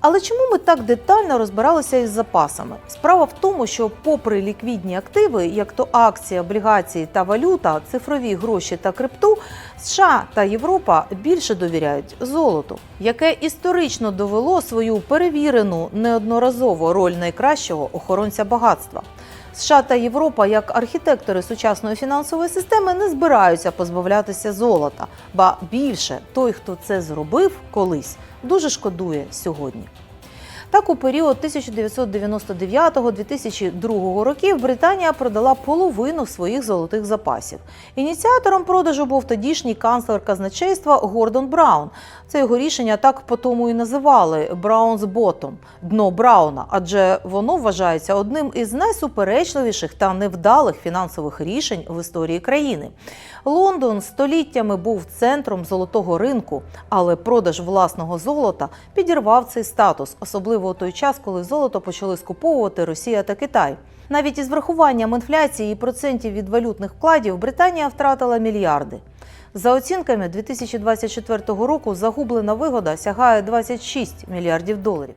Але чому ми так детально розбиралися із запасами? Справа в тому, що, попри ліквідні активи, як то акції, облігації та валюта, цифрові гроші та крипту, США та Європа більше довіряють золоту, яке історично довело свою перевірену неодноразово роль найкращого охоронця багатства. США та Європа, як архітектори сучасної фінансової системи, не збираються позбавлятися золота. Ба більше той, хто це зробив колись, дуже шкодує сьогодні. Так, у період 1999-2002 років Британія продала половину своїх золотих запасів. Ініціатором продажу був тодішній канцлер казначейства Гордон Браун. Це його рішення так по тому і називали Браун's Bottom – дно Брауна, адже воно вважається одним із найсуперечливіших та невдалих фінансових рішень в історії країни. Лондон століттями був центром золотого ринку, але продаж власного золота підірвав цей статус, особливо у той час, коли золото почали скуповувати Росія та Китай. Навіть із врахуванням інфляції і процентів від валютних вкладів Британія втратила мільярди. За оцінками 2024 року загублена вигода сягає 26 мільярдів доларів.